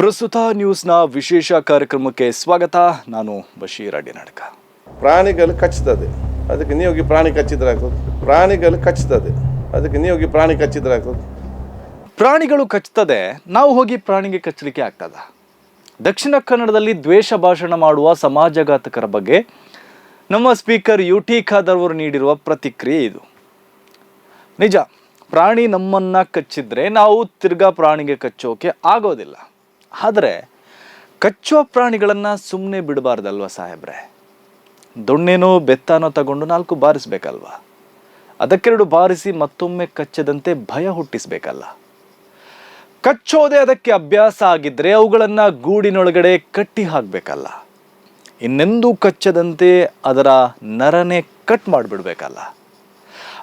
ಪ್ರಸ್ತುತ ನ್ಯೂಸ್ನ ವಿಶೇಷ ಕಾರ್ಯಕ್ರಮಕ್ಕೆ ಸ್ವಾಗತ. ನಾನು ಬಶೀರ್ ಅಡಿನಾಡ್ಕ ಪ್ರಾಣಿಗಳು ಕಚ್ಚುತ್ತದೆ ಅದಕ್ಕೆ ನೀ ಹೋಗಿ ಪ್ರಾಣಿ ಕಚ್ಚಿದ್ರೆ ಆಗ್ತದೆ ಪ್ರಾಣಿಗಳು ಕಚ್ಚುತ್ತದೆ ಅದಕ್ಕೆ ನೀವು ಹೋಗಿ ಪ್ರಾಣಿ ಕಚ್ಚಿದ್ರೆ ಆಗ್ತದೆ ಪ್ರಾಣಿಗಳು ಕಚ್ತದೆ. ನಾವು ಹೋಗಿ ಪ್ರಾಣಿಗೆ ಕಚ್ಚಲಿಕ್ಕೆ ಆಗ್ತದ. ದಕ್ಷಿಣ ಕನ್ನಡದಲ್ಲಿ ದ್ವೇಷ ಭಾಷಣ ಮಾಡುವ ಸಮಾಜಘಾತಕರ ಬಗ್ಗೆ ನಮ್ಮ ಸ್ಪೀಕರ್ ಯು ಟಿ ಖಾದರ್ ಅವರು ನೀಡಿರುವ ಪ್ರತಿಕ್ರಿಯೆ ಇದು. ನಿಜ ಪ್ರಾಣಿ ನಮ್ಮನ್ನ ಕಚ್ಚಿದ್ರೆ ನಾವು ತಿರ್ಗಾ ಪ್ರಾಣಿಗೆ ಕಚ್ಚೋಕೆ ಆಗೋದಿಲ್ಲ. ಆದರೆ ಕಚ್ಚುವ ಪ್ರಾಣಿಗಳನ್ನು ಸುಮ್ಮನೆ ಬಿಡಬಾರ್ದಲ್ವ ಸಾಹೇಬ್ರೆ? ದೊಣ್ಣೆನೋ, ಬೆತ್ತನೋ ತಗೊಂಡು ನಾಲ್ಕು ಬಾರಿಸ್ಬೇಕಲ್ವಾ? ಅದಕ್ಕೆರಡು ಬಾರಿಸಿ ಮತ್ತೊಮ್ಮೆ ಕಚ್ಚದಂತೆ ಭಯ ಹುಟ್ಟಿಸಬೇಕಲ್ಲ. ಕಚ್ಚೋದೆ ಅದಕ್ಕೆ ಅಭ್ಯಾಸ ಆಗಿದ್ರೆ ಅವುಗಳನ್ನು ಗೂಡಿನೊಳಗಡೆ ಕಟ್ಟಿ ಹಾಕಬೇಕಲ್ಲ. ಇನ್ನೆಂದೂ ಕಚ್ಚದಂತೆ ಅದರ ನರನೆ ಕಟ್ ಮಾಡಿಬಿಡ್ಬೇಕಲ್ಲ.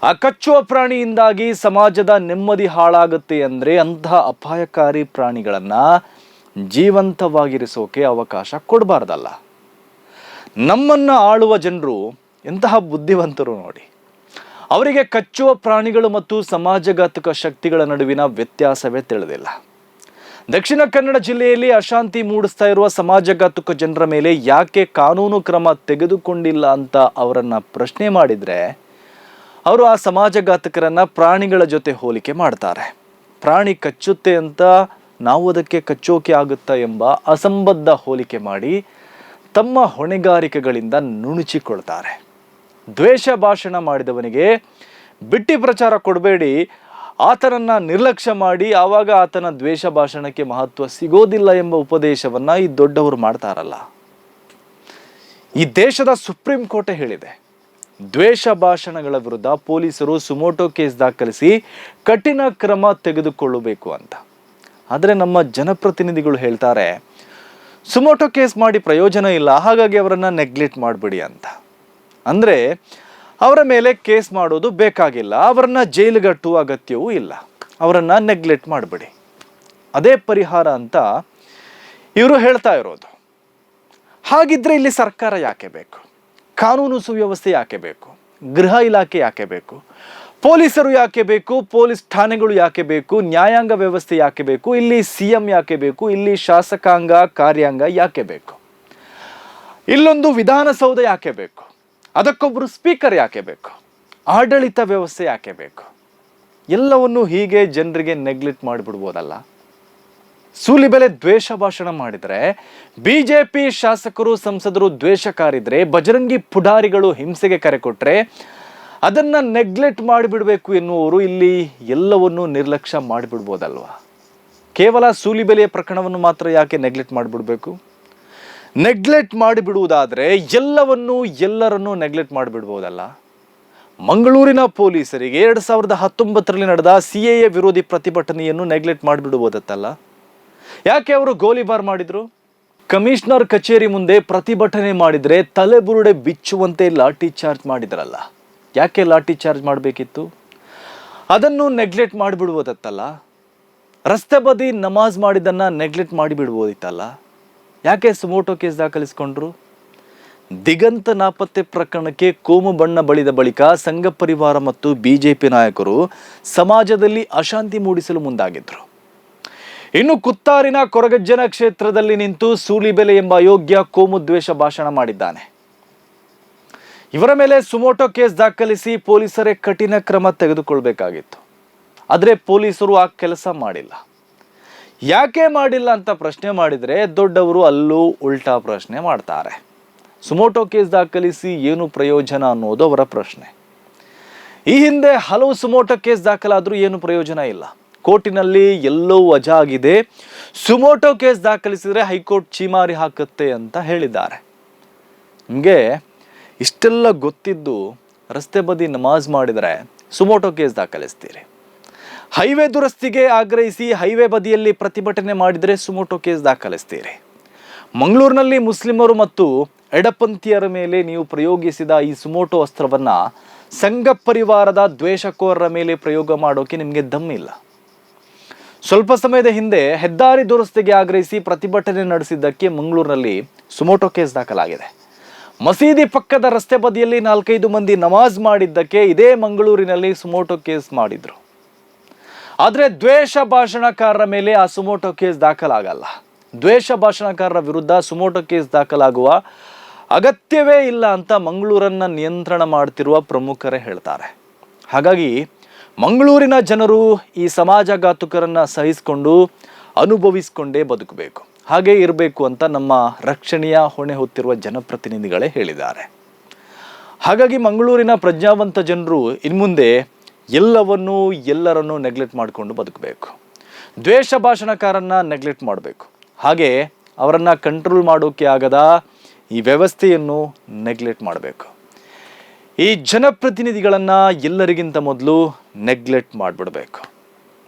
ಆ ಕಚ್ಚುವ ಪ್ರಾಣಿಯಿಂದಾಗಿ ಸಮಾಜದ ನೆಮ್ಮದಿ ಹಾಳಾಗುತ್ತೆ ಅಂದರೆ ಅಂತಹ ಅಪಾಯಕಾರಿ ಪ್ರಾಣಿಗಳನ್ನು ಜೀವಂತವಾಗಿರಿಸೋಕೆ ಅವಕಾಶ ಕೊಡಬಾರ್ದಲ್ಲ. ನಮ್ಮನ್ನು ಆಳುವ ಜನರು ಎಂತಹ ಬುದ್ಧಿವಂತರು ನೋಡಿ. ಅವರಿಗೆ ಕಚ್ಚುವ ಪ್ರಾಣಿಗಳು ಮತ್ತು ಸಮಾಜಘಾತಕ ಶಕ್ತಿಗಳ ನಡುವಿನ ವ್ಯತ್ಯಾಸವೇ ತಿಳಿದಿಲ್ಲ. ದಕ್ಷಿಣ ಕನ್ನಡ ಜಿಲ್ಲೆಯಲ್ಲಿ ಅಶಾಂತಿ ಮೂಡಿಸ್ತಾ ಇರುವ ಸಮಾಜಘಾತಕ ಜನರ ಮೇಲೆ ಯಾಕೆ ಕಾನೂನು ಕ್ರಮ ತೆಗೆದುಕೊಂಡಿಲ್ಲ ಅಂತ ಅವರನ್ನ ಪ್ರಶ್ನೆ ಮಾಡಿದ್ರೆ, ಅವರು ಆ ಸಮಾಜಘಾತಕರನ್ನು ಪ್ರಾಣಿಗಳ ಜೊತೆ ಹೋಲಿಕೆ ಮಾಡ್ತಾರೆ. ಪ್ರಾಣಿ ಕಚ್ಚುತ್ತೆ ಅಂತ ನಾವು ಅದಕ್ಕೆ ಕಚ್ಚೋಕೆ ಆಗುತ್ತಾ ಎಂಬ ಅಸಂಬದ್ಧ ಹೋಲಿಕೆ ಮಾಡಿ ತಮ್ಮ ಹೊಣೆಗಾರಿಕೆಗಳಿಂದ ನುಣುಚಿಕೊಳ್ತಾರೆ. ದ್ವೇಷ ಭಾಷಣ ಮಾಡಿದವನಿಗೆ ಬಿಟ್ಟಿ ಪ್ರಚಾರ ಕೊಡಬೇಡಿ. ಆತನನ್ನ ನಿರ್ಲಕ್ಷ್ಯ ಮಾಡಿ ಆವಾಗ ಆತನ ದ್ವೇಷ ಭಾಷಣಕ್ಕೆ ಮಹತ್ವ ಸಿಗೋದಿಲ್ಲ ಎಂಬ ಉಪದೇಶವನ್ನ ಈ ದೊಡ್ಡವರು ಮಾಡ್ತಾರಲ್ಲ. ಈ ದೇಶದ ಸುಪ್ರೀಂ ಕೋರ್ಟ್ ಹೇಳಿದೆ, ದ್ವೇಷ ಭಾಷಣಗಳ ವಿರುದ್ಧ ಪೊಲೀಸರು ಸುಮೋಟೋ ಕೇಸ್ ದಾಖಲಿಸಿ ಕಠಿಣ ಕ್ರಮ ತೆಗೆದುಕೊಳ್ಳಬೇಕು ಅಂತ. ಆದರೆ ನಮ್ಮ ಜನಪ್ರತಿನಿಧಿಗಳು ಹೇಳ್ತಾರೆ, ಸುಮೋಟೋ ಕೇಸ್ ಮಾಡಿ ಪ್ರಯೋಜನ ಇಲ್ಲ, ಹಾಗಾಗಿ ಅವರನ್ನು ನೆಗ್ಲೆಕ್ಟ್ ಮಾಡಿಬಿಡಿ ಅಂತ. ಅಂದರೆ, ಅವರ ಮೇಲೆ ಕೇಸ್ ಮಾಡೋದು ಬೇಕಾಗಿಲ್ಲ, ಅವರನ್ನು ಜೈಲುಗಟ್ಟುವ ಅಗತ್ಯವೂ ಇಲ್ಲ, ಅವರನ್ನು ನೆಗ್ಲೆಕ್ಟ್ ಮಾಡಿಬಿಡಿ. ಅದೇ ಪರಿಹಾರ ಅಂತ ಇವರು ಹೇಳ್ತಾ ಇರೋದು. ಹಾಗಿದ್ರೆ ಇಲ್ಲಿ ಸರ್ಕಾರ ಯಾಕೆ ಬೇಕು? ಕಾನೂನು ಸುವ್ಯವಸ್ಥೆ ಯಾಕೆ ಬೇಕು? ಗೃಹ ಇಲಾಖೆ ಯಾಕೆ ಬೇಕು? ಪೊಲೀಸರು ಯಾಕೆ ಬೇಕು? ಪೊಲೀಸ್ ಠಾಣೆಗಳು ಯಾಕೆ ಬೇಕು? ನ್ಯಾಯಾಂಗ ವ್ಯವಸ್ಥೆ ಯಾಕೆ ಬೇಕು? ಇಲ್ಲಿ ಸಿ ಎಂ ಯಾಕೆ ಬೇಕು? ಇಲ್ಲಿ ಶಾಸಕಾಂಗ, ಕಾರ್ಯಾಂಗ ಯಾಕೆ ಬೇಕು? ಇಲ್ಲೊಂದು ವಿಧಾನಸೌಧ ಯಾಕೆ ಬೇಕು? ಅದಕ್ಕೊಬ್ಬರು ಸ್ಪೀಕರ್ ಯಾಕೆ ಬೇಕು? ಆಡಳಿತ ವ್ಯವಸ್ಥೆ ಯಾಕೆ ಬೇಕು? ಎಲ್ಲವನ್ನು ಹೀಗೆ ಜನರಿಗೆ ನೆಗ್ಲೆಕ್ಟ್ ಮಾಡಿಬಿಡ್ಬೋದಲ್ಲ? ಸೂಲಿಬೆಲೆ ದ್ವೇಷ ಭಾಷಣ ಮಾಡಿದರೆ, ಬಿಜೆಪಿ ಶಾಸಕರು, ಸಂಸದರು ದ್ವೇಷಕಾರಿದ್ರೆ, ಬಜರಂಗಿ ಪುಡಾರಿಗಳು ಹಿಂಸೆಗೆ ಕರೆ ಕೊಟ್ಟರೆ ಅದನ್ನು ನೆಗ್ಲೆಕ್ಟ್ ಮಾಡಿಬಿಡಬೇಕು ಎನ್ನುವರು ಇಲ್ಲಿ ಎಲ್ಲವನ್ನೂ ನಿರ್ಲಕ್ಷ್ಯ ಮಾಡಿಬಿಡ್ಬೋದಲ್ವಾ? ಕೇವಲ ಸೂಲಿಬೆಲೆಯ ಪ್ರಕರಣವನ್ನು ಮಾತ್ರ ಯಾಕೆ ನೆಗ್ಲೆಕ್ಟ್ ಮಾಡಿಬಿಡಬೇಕು? ನೆಗ್ಲೆಕ್ಟ್ ಮಾಡಿಬಿಡುವುದಾದರೆ ಎಲ್ಲವನ್ನೂ ಎಲ್ಲರನ್ನೂ ನೆಗ್ಲೆಕ್ಟ್ ಮಾಡಿಬಿಡ್ಬೋದಲ್ಲ? ಮಂಗಳೂರಿನ ಪೊಲೀಸರಿಗೆ ಎರಡು ಸಾವಿರದ ಹತ್ತೊಂಬತ್ತರಲ್ಲಿ ನಡೆದ ಸಿ ಎ ವಿರೋಧಿ ಪ್ರತಿಭಟನೆಯನ್ನು ನೆಗ್ಲೆಕ್ಟ್ ಮಾಡಿಬಿಡುವುದತ್ತಲ್ಲ? ಯಾಕೆ ಅವರು ಗೋಲಿಬಾರ್ ಮಾಡಿದ್ರು? ಕಮಿಷನರ್ ಕಚೇರಿ ಮುಂದೆ ಪ್ರತಿಭಟನೆ ಮಾಡಿದರೆ ತಲೆಬುರುಡೆ ಬಿಚ್ಚುವಂತೆ ಲಾಠಿ ಚಾರ್ಜ್ ಮಾಡಿದ್ರಲ್ಲ? ಯಾಕೆ ಲಾಠಿ ಚಾರ್ಜ್ ಮಾಡಬೇಕಿತ್ತು? ಅದನ್ನು ನೆಗ್ಲೆಕ್ಟ್ ಮಾಡಿಬಿಡ್ಬೋದತ್ತಲ್ಲ? ರಸ್ತೆ ಬದಿ ನಮಾಜ್ ಮಾಡಿದ್ದನ್ನು ನೆಗ್ಲೆಕ್ಟ್ ಮಾಡಿಬಿಡ್ಬೋದಿತ್ತಲ್ಲ? ಯಾಕೆ ಸುಮೋಟೋ ಕೇಸ್ ದಾಖಲಿಸಿಕೊಂಡ್ರು? ದಿಗಂತ ನಾಪತ್ತೆ ಪ್ರಕರಣಕ್ಕೆ ಕೋಮು ಬಣ್ಣ ಬಳಿದ ಬಳಿಕ ಸಂಘ ಪರಿವಾರ ಮತ್ತು ಬಿಜೆಪಿ ನಾಯಕರು ಸಮಾಜದಲ್ಲಿ ಅಶಾಂತಿ ಮೂಡಿಸಲು ಮುಂದಾಗಿದ್ದರು ಇನ್ನು ಕುತ್ತಾರಿನ ಕೊರಗಜ್ಜನ ಕ್ಷೇತ್ರದಲ್ಲಿ ನಿಂತು ಸೂಲಿಬೆಲೆ ಎಂಬ ಅಯೋಗ್ಯ ಕೋಮು ದ್ವೇಷ ಭಾಷಣ ಮಾಡಿದ್ದಾನೆ. ಇವರ ಮೇಲೆ ಸುಮೋಟೋ ಕೇಸ್ ದಾಖಲಿಸಿ ಪೊಲೀಸರೇ ಕಠಿಣ ಕ್ರಮ ತೆಗೆದುಕೊಳ್ಬೇಕಾಗಿತ್ತು. ಆದರೆ ಪೊಲೀಸರು ಆ ಕೆಲಸ ಮಾಡಿಲ್ಲ. ಯಾಕೆ ಮಾಡಿಲ್ಲ ಅಂತ ಪ್ರಶ್ನೆ ಮಾಡಿದರೆ ದೊಡ್ಡವರು ಅಲ್ಲೂ ಉಲ್ಟಾ ಪ್ರಶ್ನೆ ಮಾಡ್ತಾರೆ. ಸುಮೋಟೋ ಕೇಸ್ ದಾಖಲಿಸಿ ಏನು ಪ್ರಯೋಜನ ಅನ್ನೋದು ಅವರ ಪ್ರಶ್ನೆ. ಈ ಹಿಂದೆ ಹಲವು ಸುಮೋಟೋ ಕೇಸ್ ದಾಖಲಾದರೂ ಏನು ಪ್ರಯೋಜನ ಇಲ್ಲ. ಕೋರ್ಟಿನಲ್ಲಿ ಎಲ್ಲೋ ವಜಾ ಆಗಿದೆ ಸುಮೋಟೋ ಕೇಸ್ ದಾಖಲಿಸಿದರೆ ಹೈಕೋರ್ಟ್ ಚೀಮಾರಿ ಹಾಕುತ್ತೆ ಅಂತ ಹೇಳಿದ್ದಾರೆ. ನಿಮಗೆ ಇಷ್ಟೆಲ್ಲ ಗೊತ್ತಿದ್ದು ರಸ್ತೆ ಬದಿ ನಮಾಜ್ ಮಾಡಿದರೆ ಸುಮೋಟೋ ಕೇಸ್ ದಾಖಲಿಸ್ತೀರಿ. ಹೈವೇ ದುರಸ್ತಿಗೆ ಆಗ್ರಹಿಸಿ ಹೈವೇ ಬದಿಯಲ್ಲಿ ಪ್ರತಿಭಟನೆ ಮಾಡಿದರೆ ಸುಮೋಟೋ ಕೇಸ್ ದಾಖಲಿಸ್ತೀರಿ. ಮಂಗಳೂರಿನಲ್ಲಿ ಮುಸ್ಲಿಮರು ಮತ್ತು ಎಡಪಂಥೀಯರ ಮೇಲೆ ನೀವು ಪ್ರಯೋಗಿಸಿದ ಈ ಸುಮೋಟೋ ಅಸ್ತ್ರವನ್ನು ಸಂಘ ಪರಿವಾರದ ದ್ವೇಷಕೋರರ ಮೇಲೆ ಪ್ರಯೋಗ ಮಾಡೋಕೆ ನಿಮಗೆ ದಮ್ಮಿಲ್ಲ ಸ್ವಲ್ಪ ಸಮಯದ ಹಿಂದೆ ಹೆದ್ದಾರಿ ದುರಸ್ತಿಗೆ ಆಗ್ರಹಿಸಿ ಪ್ರತಿಭಟನೆ ನಡೆಸಿದ್ದಕ್ಕೆ ಮಂಗಳೂರಿನಲ್ಲಿ ಸುಮೋಟೋ ಕೇಸ್ ದಾಖಲಾಗಿದೆ. ಮಸೀದಿ ಪಕ್ಕದ ರಸ್ತೆ ಬದಿಯಲ್ಲಿ ನಾಲ್ಕೈದು ಮಂದಿ ನಮಾಜ್ ಮಾಡಿದ್ದಕ್ಕೆ ಇದೇ ಮಂಗಳೂರಿನಲ್ಲಿ ಸುಮೋಟೋ ಕೇಸ್ ಮಾಡಿದ್ರು. ಆದರೆ ದ್ವೇಷ ಭಾಷಣಕಾರರ ಮೇಲೆ ಆ ಸುಮೋಟೋ ಕೇಸ್ ದಾಖಲಾಗಲ್ಲ. ದ್ವೇಷ ಭಾಷಣಕಾರರ ವಿರುದ್ಧ ಸುಮೋಟೋ ಕೇಸ್ ದಾಖಲಾಗುವ ಅಗತ್ಯವೇ ಇಲ್ಲ ಅಂತ ಮಂಗಳೂರನ್ನ ನಿಯಂತ್ರಣ ಮಾಡ್ತಿರುವ ಪ್ರಮುಖರೇ ಹೇಳ್ತಾರೆ. ಹಾಗಾಗಿ ಮಂಗಳೂರಿನ ಜನರು ಈ ಸಮಾಜಘಾತುಕರನ್ನ ಸಹಿಸಿಕೊಂಡು ಅನುಭವಿಸಿಕೊಂಡೇ ಬದುಕಬೇಕು. ಹಾಗೇ ಇರಬೇಕು ಅಂತ ನಮ್ಮ ರಕ್ಷಣೆಯ ಹೊಣೆ ಹೊತ್ತಿರುವ ಜನಪ್ರತಿನಿಧಿಗಳೇ ಹೇಳಿದ್ದಾರೆ. ಹಾಗಾಗಿ ಮಂಗಳೂರಿನ ಪ್ರಜ್ಞಾವಂತ ಜನರು ಇನ್ಮುಂದೆ ಎಲ್ಲವನ್ನೂ, ಎಲ್ಲರನ್ನೂ ನೆಗ್ಲೆಕ್ಟ್ ಮಾಡಿಕೊಂಡು ಬದುಕಬೇಕು. ದ್ವೇಷ ಭಾಷಣಕಾರನ್ನ ನೆಗ್ಲೆಕ್ಟ್ ಮಾಡಬೇಕು. ಹಾಗೆ ಅವರನ್ನು ಕಂಟ್ರೋಲ್ ಮಾಡೋಕ್ಕೆ ಆಗದ ಈ ವ್ಯವಸ್ಥೆಯನ್ನು ನೆಗ್ಲೆಕ್ಟ್ ಮಾಡಬೇಕು. ಈ ಜನಪ್ರತಿನಿಧಿಗಳನ್ನು ಎಲ್ಲರಿಗಿಂತ ಮೊದಲು ನೆಗ್ಲೆಕ್ಟ್ ಮಾಡಿಬಿಡಬೇಕು.